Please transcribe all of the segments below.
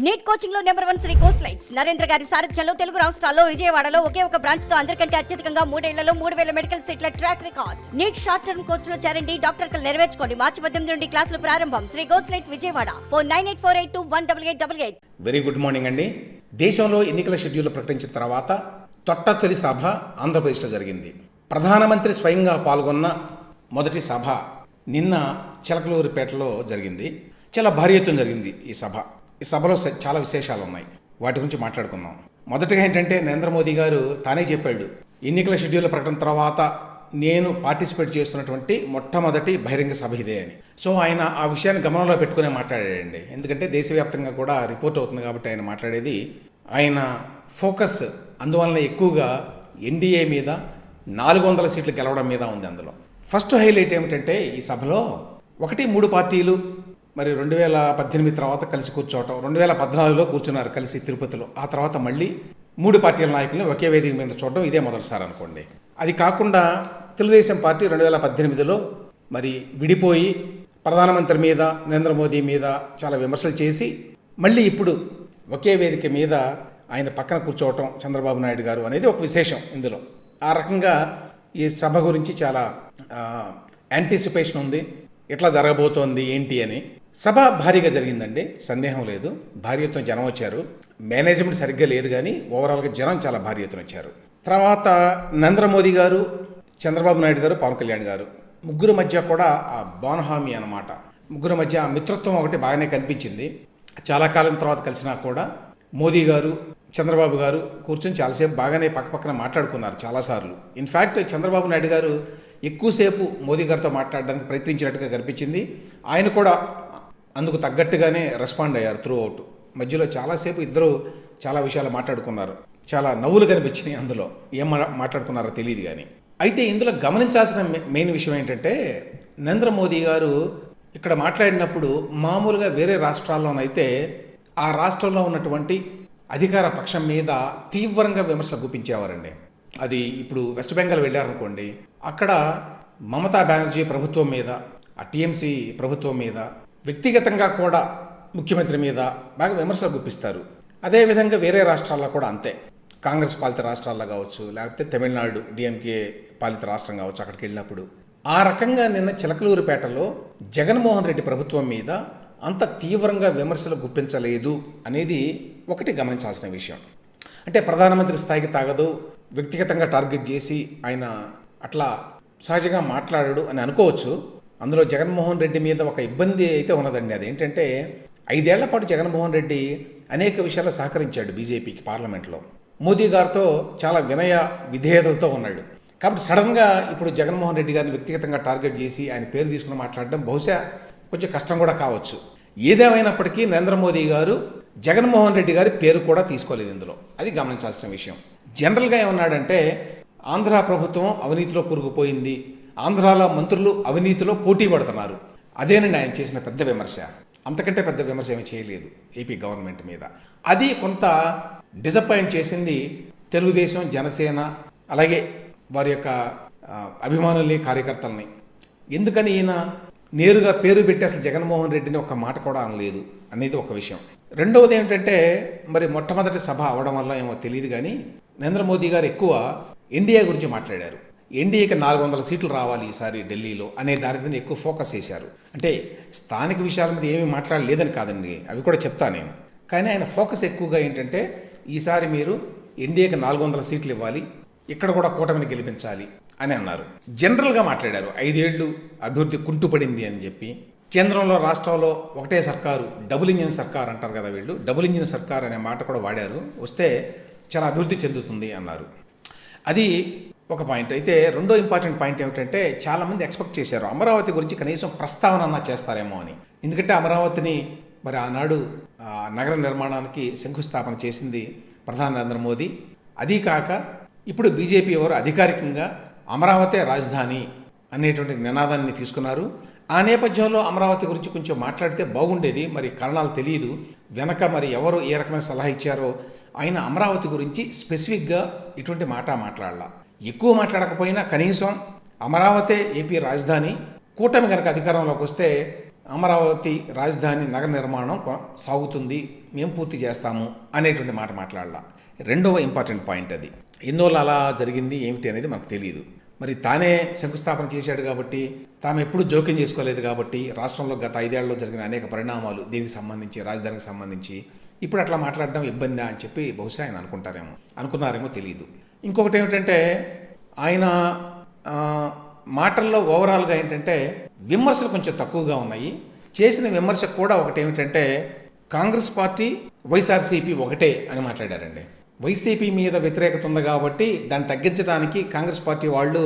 Neat కోచింగ్లో number one Sri course lights Narendra garu సారథ్యంలో తెలుగు రాష్ట్రాల్లో విజయవాడలో ఒకే ఒక బ్రాంచ్తో అందరికంటే అత్యధికంగా మూడేళ్ళలో మూడు వేల మెడికల్ సీట్ల track record NEET short term కోర్స్లో చేరండి డాక్టర్ కలు నెరవేర్చుకోండి. మార్చి పద్దెనిమిది నుండి క్లాసులు ప్రారంభం. Sri course light Vijayawada. Four nine eight four eight two one double eight double eight. Very good morning అండి. దేశంలో ఎన్నికల షెడ్యూల్ ప్రకటించిన తర్వాత తొట్ట తొలి సభ ఆంధ్రప్రదేశ్లో జరిగింది. ప్రధానమంత్రి స్వయంగా పాల్గొన్న మొదటి సభ నిన్న చిలకలూరిపేటలో జరిగింది. చాలా భారీ ఎత్తున జరిగింది ఈ సభ. ఈ సభలో చాలా విశేషాలు ఉన్నాయి వాటి గురించి మాట్లాడుకుందాం. మొదటగా ఏంటంటే నరేంద్ర మోదీ గారు తానే చెప్పాడు ఎన్నికల షెడ్యూల్ ప్రకటన తర్వాత నేను పార్టిసిపేట్ చేస్తున్నటువంటి మొట్టమొదటి బహిరంగ సభ ఇదే అని. సో ఆయన ఆ విషయాన్ని గమనంలో పెట్టుకునే మాట్లాడాడండి. ఎందుకంటే దేశవ్యాప్తంగా కూడా రిపోర్ట్ అవుతుంది కాబట్టి ఆయన మాట్లాడేది ఆయన ఫోకస్ అందువలన ఎక్కువగా ఎన్డీఏ మీద నాలుగు వందల సీట్లు గెలవడం మీద ఉంది అందులో. ఫస్ట్ హైలైట్ ఏమిటంటే ఈ సభలో ఒకటి మూడు పార్టీలు మరి రెండు వేల పద్దెనిమిది తర్వాత కలిసి కూర్చోవటం రెండు వేల పద్నాలుగులో కూర్చున్నారు కలిసి తిరుపతిలో. ఆ తర్వాత మళ్ళీ మూడు పార్టీల నాయకులను ఒకే వేదిక మీద చూడడం ఇదే మొదటిసారి అనుకోండి. అది కాకుండా తెలుగుదేశం పార్టీ రెండు వేల పద్దెనిమిదిలో మరి విడిపోయి ప్రధానమంత్రి మీద నరేంద్ర మోదీ మీద చాలా విమర్శలు చేసి మళ్ళీ ఇప్పుడు ఒకే వేదిక మీద ఆయన పక్కన కూర్చోవటం చంద్రబాబు నాయుడు గారు అనేది ఒక విశేషం ఇందులో. ఆ రకంగా ఈ సభ గురించి చాలా యాంటిసిపేషన్ ఉంది. ఎట్లా జరగబోతోంది ఏంటి అని. సభ భారీగా జరిగిందండి. సందేహం లేదు. భారీ ఎత్తున జనం వచ్చారు. మేనేజ్మెంట్ సరిగ్గా లేదు కానీ ఓవరాల్గా జనం చాలా భారీ ఎత్తున వచ్చారు. తర్వాత నరేంద్ర మోదీ గారు చంద్రబాబు నాయుడు గారు పవన్ కళ్యాణ్ గారు. ముగ్గురు మధ్య కూడా ఆ బాన్హామీ అన్నమాట. ముగ్గురు మధ్య ఆ మిత్రత్వం ఒకటి బాగానే కనిపించింది. చాలా కాలం తర్వాత కలిసినా కూడా మోదీ గారు చంద్రబాబు గారు కూర్చొని చాలాసేపు బాగానే పక్కపక్కన మాట్లాడుకున్నారు చాలాసార్లు ఇన్ఫ్యాక్ట్ చంద్రబాబు నాయుడు గారు ఎక్కువసేపు మోదీ గారితో మాట్లాడడానికి ప్రయత్నించినట్టుగా కనిపించింది. ఆయన కూడా అందుకు తగ్గట్టుగానే రెస్పాండ్ అయ్యారు త్రూ అవుట్ మధ్యలో చాలాసేపు ఇద్దరు చాలా విషయాలు మాట్లాడుకున్నారు. చాలా నవ్వులు కనిపించినాయి అందులో. ఏం మాట్లాడుకున్నారో తెలియదు కానీ అయితే ఇందులో గమనించాల్సిన మె- మెయిన్ విషయం ఏంటంటే నరేంద్ర మోదీ గారు ఇక్కడ మాట్లాడినప్పుడు మామూలుగా వేరే రాష్ట్రాల్లోనైతే ఆ రాష్ట్రంలో ఉన్నటువంటి అధికార పక్షం మీద తీవ్రంగా విమర్శలు గుప్పించేవారండి. అది ఇప్పుడు వెస్ట్ బెంగాల్ వెళ్ళారనుకోండి అక్కడ మమతా బెనర్జీ ప్రభుత్వం మీద ఆ టీఎంసీ ప్రభుత్వం మీద వ్యక్తిగతంగా కూడా ముఖ్యమంత్రి మీద బాగా విమర్శలు గుప్పిస్తారు. అదేవిధంగా వేరే రాష్ట్రాల్లో కూడా అంతే. కాంగ్రెస్ పాలిత రాష్ట్రాల్లో కావచ్చు లేకపోతే తమిళనాడు డిఎంకే పాలిత రాష్ట్రం కావచ్చు అక్కడికి వెళ్ళినప్పుడు. ఆ రకంగా నిన్న చిలకలూరిపేటలో జగన్మోహన్ రెడ్డి ప్రభుత్వం మీద అంత తీవ్రంగా విమర్శలు గుప్పించలేదు అనేది ఒకటి గమనించాల్సిన విషయం. అంటే ప్రధానమంత్రి స్థాయికి తాగదు వ్యక్తిగతంగా టార్గెట్ చేసి ఆయన అట్లా సహజంగా మాట్లాడాడు అని అనుకోవచ్చు. అందులో జగన్మోహన్ రెడ్డి మీద ఒక ఇబ్బంది అయితే ఉన్నదండి. అదేంటంటే ఐదేళ్ళ పాటు జగన్మోహన్ రెడ్డి అనేక విషయాల్లో సహకరించాడు బీజేపీకి పార్లమెంట్లో. మోదీ గారితో చాలా వినయ విధేయతలతో ఉన్నాడు. కాబట్టి సడన్గా ఇప్పుడు జగన్మోహన్ రెడ్డి గారిని వ్యక్తిగతంగా టార్గెట్ చేసి ఆయన పేరు తీసుకుని మాట్లాడడం బహుశా కొంచెం కష్టం కూడా కావచ్చు. ఏదేమైనప్పటికీ నరేంద్ర మోదీ గారు జగన్మోహన్ రెడ్డి గారి పేరు కూడా తీసుకోలేదు ఇందులో. అది గమనించాల్సిన విషయం. జనరల్గా ఏమన్నాడంటే ఆంధ్ర ప్రభుత్వం అవినీతిలో కూరుకుపోయింది. ఆంధ్రాలో మంత్రులు అవినీతిలో పోటీ పడుతున్నారు. అదేనండి ఆయన చేసిన పెద్ద విమర్శ. అంతకంటే పెద్ద విమర్శ ఏమీ చేయలేదు ఏపీ గవర్నమెంట్ మీద. అది కొంత డిసప్పాయింట్ చేసింది తెలుగుదేశం జనసేన అలాగే వారి యొక్క అభిమానుల్ని కార్యకర్తల్ని. ఎందుకని ఈయన నేరుగా పేరు పెట్టి అసలు జగన్మోహన్ రెడ్డిని ఒక మాట కూడా అనలేదు అనేది ఒక విషయం. రెండవది ఏంటంటే మరి మొట్టమొదటి సభ అవడం వల్ల ఏమో తెలియదు కానీ నరేంద్ర మోదీ గారు ఎక్కువ ఇండియా గురించి మాట్లాడారు. ఎన్డీఏకి నాలుగు వందల సీట్లు రావాలి ఈసారి ఢిల్లీలో అనే దాని మీద ఎక్కువ ఫోకస్ చేశారు. అంటే స్థానిక విషయాల మీద ఏమీ మాట్లాడలేదని కాదండి. అవి కూడా చెప్తా నేను. కానీ ఆయన ఫోకస్ ఎక్కువగా ఏంటంటే ఈసారి మీరు ఎన్డీఏకి నాలుగు వందల సీట్లు ఇవ్వాలి ఇక్కడ కూడా కూటమిని గెలిపించాలి అని అన్నారు. జనరల్గా మాట్లాడారు. ఐదేళ్ళు అభివృద్ధి కుంటుపడింది అని చెప్పి. కేంద్రంలో రాష్ట్రంలో ఒకటే సర్కారు డబుల్ ఇంజిన్ సర్కార్ అంటారు కదా వీళ్ళు. డబుల్ ఇంజిన్ సర్కార్ అనే మాట కూడా వాడారు. వస్తే చాలా అభివృద్ధి చెందుతుంది అన్నారు. అది ఒక పాయింట్. అయితే రెండో ఇంపార్టెంట్ పాయింట్ ఏమిటంటే చాలామంది ఎక్స్పెక్ట్ చేశారు అమరావతి గురించి కనీసం ప్రస్తావన అన్నా చేస్తారేమో అని. ఎందుకంటే అమరావతిని మరి ఆనాడు నగర నిర్మాణానికి శంకుస్థాపన చేసింది ప్రధాని నరేంద్ర మోదీ. అదీ కాక ఇప్పుడు బీజేపీ ఎవరు అధికారికంగా అమరావతే రాజధాని అనేటువంటి నినాదాన్ని తీసుకున్నారు. ఆ నేపథ్యంలో అమరావతి గురించి కొంచెం మాట్లాడితే బాగుండేది మరి కారణాలు తెలియదు వెనక మరి ఎవరు ఏ రకమైన సలహా ఇచ్చారో ఆయన అమరావతి గురించి స్పెసిఫిక్గా ఇటువంటి మాట మాట్లాడాల. ఎక్కువ మాట్లాడకపోయినా కనీసం అమరావతే ఏపీ రాజధాని కూటమి కనుక అధికారంలోకి వస్తే అమరావతి రాజధాని నగర నిర్మాణం సాగుతుంది మేము పూర్తి చేస్తాము అనేటువంటి మాట మాట్లాడాల. రెండవ ఇంపార్టెంట్ పాయింట్ అది. ఎందువల్ల అలా జరిగింది ఏమిటి అనేది మనకు తెలియదు మరి తానే శంకుస్థాపన చేశాడు కాబట్టి తాము ఎప్పుడు జోక్యం చేసుకోలేదు కాబట్టి రాష్ట్రంలో గత ఐదేళ్ళలో జరిగిన అనేక పరిణామాలు దీనికి సంబంధించి రాజధానికి సంబంధించి ఇప్పుడు అట్లా మాట్లాడడం ఇబ్బందా అని చెప్పి బహుశా ఆయన అనుకుంటారేమో అనుకున్నారేమో తెలియదు ఇంకొకటి ఏమిటంటే ఆయన మాటల్లో ఓవరాల్గా ఏంటంటే విమర్శలు కొంచెం తక్కువగా ఉన్నాయి. చేసిన విమర్శ కూడా ఒకటి ఏమిటంటే కాంగ్రెస్ పార్టీ వైఎస్ఆర్సీపీ ఒకటే అని మాట్లాడారండి. వైసీపీ మీద వ్యతిరేకత ఉంది కాబట్టి దాన్ని తగ్గించడానికి కాంగ్రెస్ పార్టీ వాళ్ళు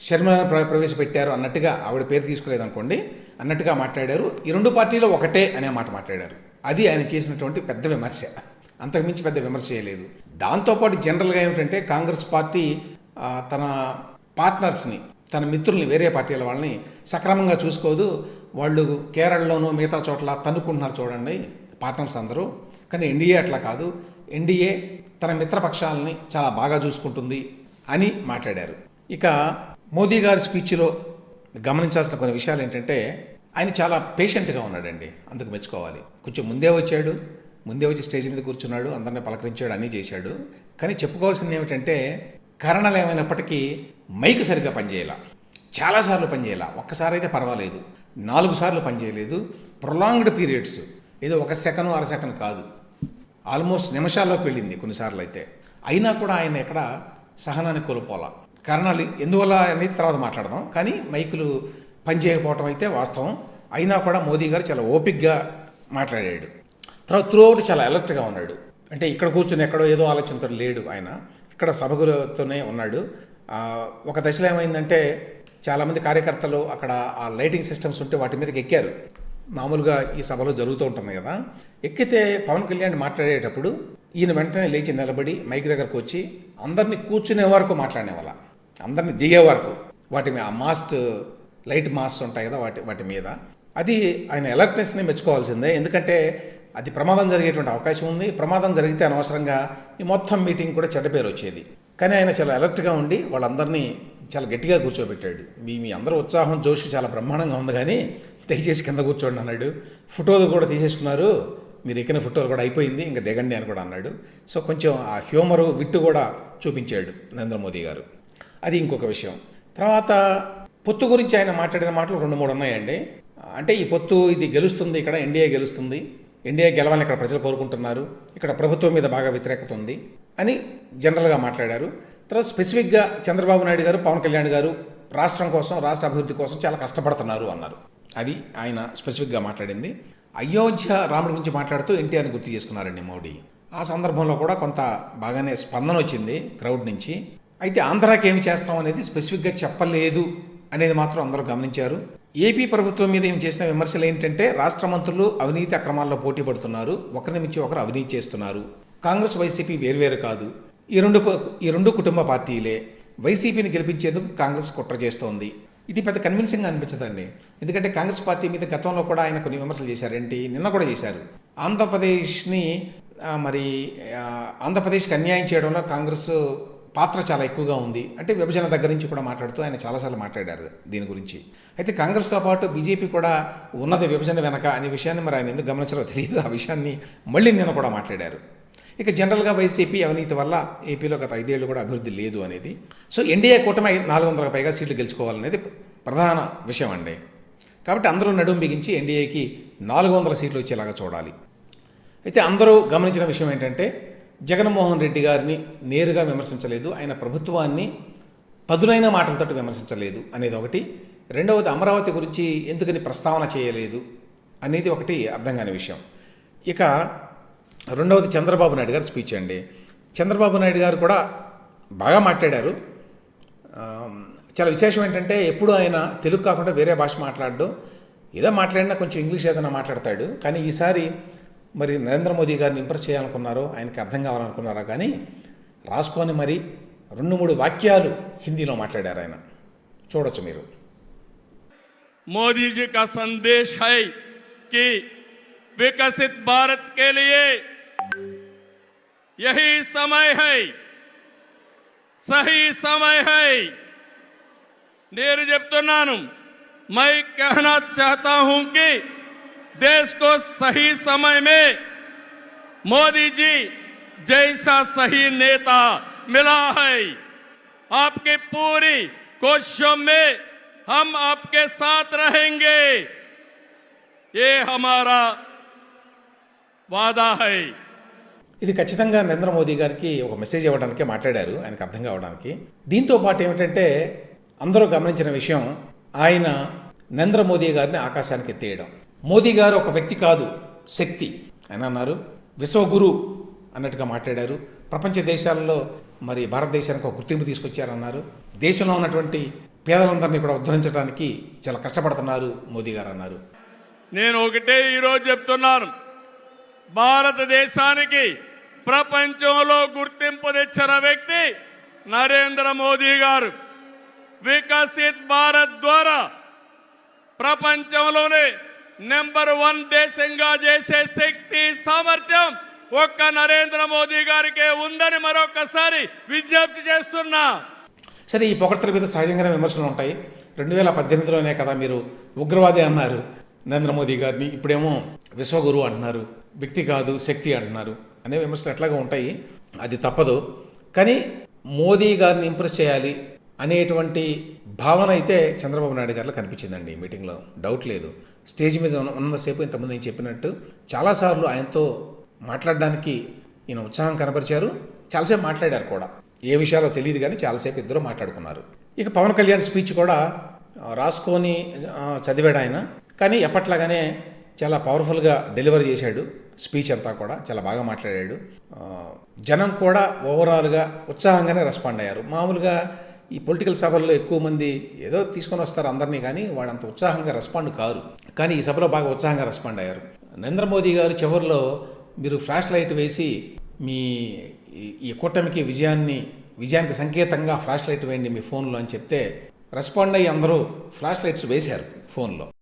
షర్మిలను ప్రవేశపెట్టారు అన్నట్టుగా ఆవిడ పేరు తీసుకోలేదు అనుకోండి అన్నట్టుగా మాట్లాడారు. ఈ రెండు పార్టీలు ఒకటే అనే మాట మాట్లాడారు. అది ఆయన చేసినటువంటి పెద్ద విమర్శ. అంతకుమించి పెద్ద విమర్శ చేయలేదు దాంతోపాటు జనరల్గా ఏమిటంటే కాంగ్రెస్ పార్టీ తన పార్ట్నర్స్ని తన మిత్రుల్ని వేరే పార్టీల వాళ్ళని సక్రమంగా చూసుకోదు. వాళ్ళు కేరళలోనూ మిగతా చోట్ల తన్నుకుంటున్నారు చూడండి పార్ట్నర్స్ అందరూ. కానీ ఎన్డీఏ అట్లా కాదు. ఎన్డీఏ తన మిత్రపక్షాలని చాలా బాగా చూసుకుంటుంది అని మాట్లాడారు. ఇక మోదీ గారి స్పీచ్లో గమనించాల్సిన కొన్ని విషయాలు ఏంటంటే ఆయన చాలా పేషెంట్గా ఉన్నాడండి. అందుకు మెచ్చుకోవాలి. కొంచెం ముందే వచ్చాడు. ముందే వచ్చి స్టేజ్ మీద కూర్చున్నాడు అందరిని పలకరించాడు అన్నీ చేశాడు. కానీ చెప్పుకోవాల్సింది ఏమిటంటే కారణాలు ఏమైనప్పటికీ మైక్ సరిగ్గా పనిచేయాల. చాలాసార్లు పనిచేయాల. ఒక్కసారి అయితే పర్వాలేదు. నాలుగు సార్లు పనిచేయలేదు. ప్రొలాంగ్డ్ పీరియడ్స్ ఏదో ఒక సెకను అర సెకను కాదు. ఆల్మోస్ట్ నిమిషాల్లోకి వెళ్ళింది కొన్నిసార్లు అయితే. అయినా కూడా ఆయన ఎక్కడ సహనాన్ని కోల్పోలా. కారణాలు ఎందువల్ల అనేది తర్వాత మాట్లాడదాం. కానీ మైకులు పనిచేయకపోవటం అయితే వాస్తవం. అయినా కూడా మోదీ గారు చాలా ఓపిక్గా మాట్లాడాడు. తర్వాత త్రూ అవుట్ చాలా అలర్ట్గా ఉన్నాడు. అంటే ఇక్కడ కూర్చుని ఎక్కడో ఏదో ఆలోచనతో లేడు ఆయన. ఇక్కడ సభకులతోనే ఉన్నాడు. ఒక దశలో ఏమైందంటే చాలామంది కార్యకర్తలు అక్కడ ఆ లైటింగ్ సిస్టమ్స్ ఉంటే వాటి మీదకి ఎక్కారు. మామూలుగా ఈ సభలో జరుగుతూ ఉంటుంది కదా. ఎక్కితే పవన్ కళ్యాణ్ మాట్లాడేటప్పుడు ఈయన వెంటనే లేచి నిలబడి మైక్ దగ్గరకు వచ్చి అందరినీ కూర్చునే వరకు మాట్లాడే వాళ్ళ. అందరినీ దిగే వరకు. వాటి మీద ఆ మాస్ట్ లైట్ మాస్ట్ ఉంటాయి కదా వాటి వాటి మీద. అది ఆయన అలర్ట్నెస్ని మెచ్చుకోవాల్సిందే. ఎందుకంటే అది ప్రమాదం జరిగేటువంటి అవకాశం ఉంది. ప్రమాదం జరిగితే అనవసరంగా ఈ మొత్తం మీటింగ్ కూడా చెడ్డ పేరు వచ్చేది. కానీ ఆయన చాలా అలర్ట్గా ఉండి వాళ్ళందరినీ చాలా గట్టిగా కూర్చోబెట్టాడు. మీ మీ అందరూ ఉత్సాహం జోషి చాలా బ్రహ్మాండంగా ఉంది కానీ దయచేసి కింద కూర్చోండి అన్నాడు. ఫోటోలు కూడా తీసేసుకున్నారు. మీరు ఎక్కిన ఫోటోలు కూడా అయిపోయింది. ఇంకా దిగండి అని కూడా అన్నాడు. సో కొంచెం ఆ హ్యూమరు విట్టు కూడా చూపించాడు నరేంద్ర మోదీ గారు. అది ఇంకొక విషయం. తర్వాత పొత్తు గురించి ఆయన మాట్లాడిన మాటలు రెండు మూడు ఉన్నాయండి. అంటే ఈ పొత్తు ఇది గెలుస్తుంది ఇక్కడ ఎన్డీఏ గెలుస్తుంది. ఎన్డీఏ గెలవాలని ఇక్కడ ప్రజలు కోరుకుంటున్నారు. ఇక్కడ ప్రభుత్వం మీద బాగా వ్యతిరేకత ఉంది అని జనరల్గా మాట్లాడారు. తర్వాత స్పెసిఫిక్గా చంద్రబాబు నాయుడు గారు పవన్ కళ్యాణ్ గారు రాష్ట్రం కోసం రాష్ట్ర అభివృద్ధి కోసం చాలా కష్టపడుతున్నారు అన్నారు. అది ఆయన స్పెసిఫిక్గా మాట్లాడింది. అయోధ్య రాముడి గురించి మాట్లాడుతూ ఎన్టీఆర్ని గుర్తు చేసుకున్నారండి మోడీ. ఆ సందర్భంలో కూడా కొంత బాగానే స్పందన వచ్చింది క్రౌడ్ నుంచి. అయితే ఆంధ్రాకి ఏమి చేస్తాం అనేది స్పెసిఫిక్గా చెప్పలేదు అనేది మాత్రం అందరూ గమనించారు. ఏపీ ప్రభుత్వం మీద ఏం చేసిన విమర్శలు ఏంటంటే రాష్ట్ర మంత్రులు అవినీతి అక్రమాల్లో పోటీ పడుతున్నారు ఒకరిని మించి ఒకరు అవినీతి చేస్తున్నారు. కాంగ్రెస్ వైసీపీ వేర్వేరు కాదు. ఈ రెండు ఈ రెండు కుటుంబ పార్టీలే. వైసీపీని గెలిపించేందుకు కాంగ్రెస్ కుట్ర చేస్తోంది. ఇది పెద్ద కన్విన్సింగ్ అనిపించదండి. ఎందుకంటే కాంగ్రెస్ పార్టీ మీద గతంలో కూడా ఆయన కొన్ని విమర్శలు చేశారేంటి నిన్న కూడా చేశారు. ఆంధ్రప్రదేశ్ని మరి ఆంధ్రప్రదేశ్కి అన్యాయం చేయడంలో కాంగ్రెస్ పాత్ర చాలా ఎక్కువగా ఉంది. అంటే విభజన దగ్గర నుంచి కూడా మాట్లాడుతూ ఆయన చాలాసార్లు మాట్లాడారు దీని గురించి. అయితే కాంగ్రెస్తో పాటు బీజేపీ కూడా ఉన్నది విభజన వెనక అనే విషయాన్ని మరి ఆయన ఎందుకు గమనించారో తెలియదు. ఆ విషయాన్ని మళ్ళీ నిన్న కూడా మాట్లాడారు. ఇక జనరల్గా వైసీపీ అవినీతి వల్ల ఏపీలో గత ఐదేళ్ళు కూడా అభివృద్ధి లేదు అనేది. సో ఎన్డీఏ కూటమి నాలుగు వందలకు పైగా సీట్లు గెలుచుకోవాలనేది ప్రధాన విషయం అండి. కాబట్టి అందరూ నడుం బిగించి ఎన్డీఏకి నాలుగు వందల సీట్లు వచ్చేలాగా చూడాలి. అయితే అందరూ గమనించిన విషయం ఏంటంటే జగన్మోహన్ రెడ్డి గారిని నేరుగా విమర్శించలేదు. ఆయన ప్రభుత్వాన్ని పదునైన మాటలతో విమర్శించలేదు అనేది ఒకటి. రెండవది అమరావతి గురించి ఎందుకని ప్రస్తావన చేయలేదు అనేది ఒకటి అర్థం కాని విషయం. ఇక రెండవది చంద్రబాబు నాయుడు గారి స్పీచ్ అండి. చంద్రబాబు నాయుడు గారు కూడా బాగా మాట్లాడారు. చాలా విశేషం ఏంటంటే ఎప్పుడు ఆయన తెలుగు కాకుండా వేరే భాష మాట్లాడడం. ఏదో మాట్లాడినా కొంచెం ఇంగ్లీష్ ఏదైనా మాట్లాడతాడు. కానీ ఈసారి మరి నరేంద్ర మోదీ గారిని ఇంప్రెస్ చేయాలనుకున్నారో ఆయనకి అర్థం కావాలనుకున్నారో కానీ రాసుకొని మరి రెండు మూడు వాక్యాలు హిందీలో మాట్లాడారు ఆయన చూడొచ్చు మీరు मोदी जी का संदेश है कि विकसित भारत के लिए यही समय है सही समय है నేను చెప్తున్నాను मैं कहना चाहता हूं कि देश को सही समय में मोदी जी जैसा सही नेता मिला है आपकी पूरी कोशिशों में हम आपके साथ रहेंगे ये हमारा वादा है ఇది ఖచ్చితంగా నరేంద్ర మోదీ గారికి ఒక మెసేజ్ ఇవ్వడానికే మాట్లాడారు ఆయనకు అర్థం కావడానికి దీంతో పాటు ఏమిటంటే అందరూ గమనించిన విషయం ఆయన నరేంద్ర మోదీ గారిని ఆకాశానికి ఎత్తేయడం మోదీ గారు ఒక వ్యక్తి కాదు శక్తి. ఆయన అన్నారు. విశ్వగురు అన్నట్టుగా మాట్లాడారు. ప్రపంచ దేశాలలో మరి భారతదేశానికి ఒక గుర్తింపు తీసుకొచ్చారన్నారు. దేశంలో ఉన్నటువంటి పేదలందరినీ కూడా ఉద్ధరించడానికి చాలా కష్టపడుతున్నారు మోదీ గారు అన్నారు. నేను ఒకటే ఈరోజు చెప్తున్నాను. భారతదేశానికి ప్రపంచంలో గుర్తింపు తెచ్చిన వ్యక్తి నరేంద్ర మోదీ గారు. వికసిత్ భారత్ ద్వారా ప్రపంచంలోనే నెంబర్ వన్ దేశంగా చేసే శక్తి సామర్థ్యం ఒక్క నరేంద్ర మోదీ గారికే ఉందని మరొకసారి విజ్ఞప్తి చేస్తున్నా. సరే ఈ పొగడ్తల మీద సహజంగానే విమర్శలు ఉంటాయి. రెండు వేల పద్దెనిమిదిలోనే కదా మీరు ఉగ్రవాది అన్నారు. నరేంద్ర మోదీ గారిని ఇప్పుడేమో విశ్వగురు అంటున్నారు వ్యక్తి కాదు శక్తి అంటున్నారు అనే విమర్శలు ఎట్లాగా ఉంటాయి. అది తప్పదు. కానీ మోదీ గారిని ఇంప్రెస్ చేయాలి అనేటువంటి భావన అయితే చంద్రబాబు నాయుడు గారిలో కనిపించిందండి ఈ మీటింగ్లో. డౌట్ లేదు. స్టేజ్ మీద ఉన్నంతసేపు ఇంతకుముందు నేను చెప్పినట్టు చాలాసార్లు ఆయనతో మాట్లాడడానికి ఈయన ఉత్సాహం కనపరిచారు. చాలాసేపు మాట్లాడారు కూడా. ఏ విషయాలో తెలియదు కానీ చాలాసేపు ఇద్దరు మాట్లాడుకున్నారు. ఇక పవన్ కళ్యాణ్ స్పీచ్ కూడా రాసుకొని చదివాడు ఆయన. కానీ ఎప్పట్లాగానే చాలా పవర్ఫుల్గా డెలివరీ చేశాడు. స్పీచ్ అంతా కూడా చాలా బాగా మాట్లాడాడు. జనం కూడా ఓవరాల్గా ఉత్సాహంగానే రెస్పాండ్ అయ్యారు. మామూలుగా ఈ పొలిటికల్ సభల్లో ఎక్కువ మంది ఏదో తీసుకొని వస్తారు అందరినీ కానీ వాళ్ళంత ఉత్సాహంగా రెస్పాండ్ కారు. కానీ ఈ సభలో బాగా ఉత్సాహంగా రెస్పాండ్ అయ్యారు. నరేంద్ర మోదీ గారు చివరిలో మీరు ఫ్లాష్ లైట్ వేసి మీ ఈ- ఈ కూటమికి విజయాన్ని విజయానికి సంకేతంగా ఫ్లాష్ లైట్ వేయండి మీ ఫోన్లో అని చెప్తే రెస్పాండ్ అయ్యి అందరూ ఫ్లాష్ లైట్స్ వేశారు ఫోన్లో.